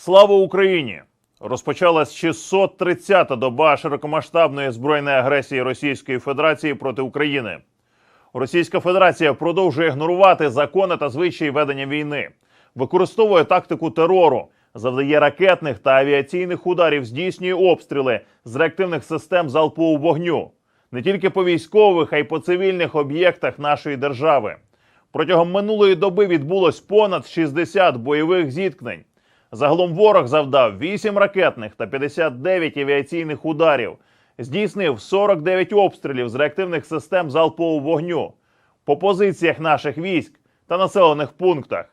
Слава Україні! Розпочалась 630-та доба широкомасштабної збройної агресії Російської Федерації проти України. Російська Федерація продовжує ігнорувати закони та звичаї ведення війни, використовує тактику терору, завдає ракетних та авіаційних ударів, здійснює обстріли з реактивних систем залпового вогню не тільки по військових, а й по цивільних об'єктах нашої держави. Протягом минулої доби відбулось понад 60 бойових зіткнень. Загалом ворог завдав 8 ракетних та 59 авіаційних ударів, здійснив 49 обстрілів з реактивних систем залпового вогню по позиціях наших військ та населених пунктах.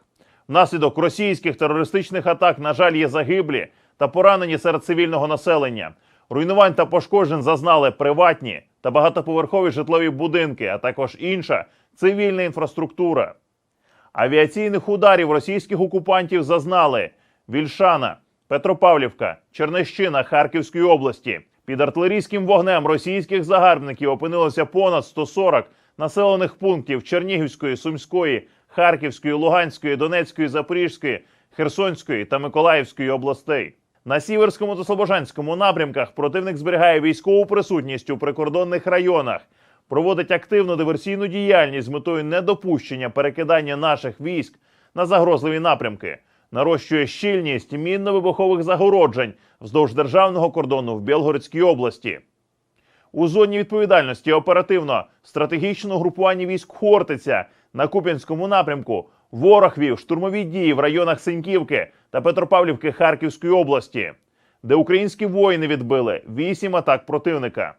Внаслідок російських терористичних атак, на жаль, є загиблі та поранені серед цивільного населення. Руйнувань та пошкоджень зазнали приватні та багатоповерхові житлові будинки, а також інша цивільна інфраструктура. Авіаційних ударів російських окупантів зазнали Вільшана, Петропавлівка, Чернещина Харківської області. Під артилерійським вогнем російських загарбників опинилося понад 140 населених пунктів Чернігівської, Сумської, Харківської, Луганської, Донецької, Запорізької, Херсонської та Миколаївської областей. На Сіверському та Слобожанському напрямках противник зберігає військову присутність у прикордонних районах, проводить активну диверсійну діяльність з метою недопущення перекидання наших військ на загрозливі напрямки, нарощує щільність мінно-вибухових загороджень вздовж державного кордону в Білгородській області. У зоні відповідальності оперативно стратегічного групування військ Хортиця на Куп'янському напрямку ворог вів штурмові дії в районах Синьківки та Петропавлівки Харківської області, де українські воїни відбили вісім атак противника.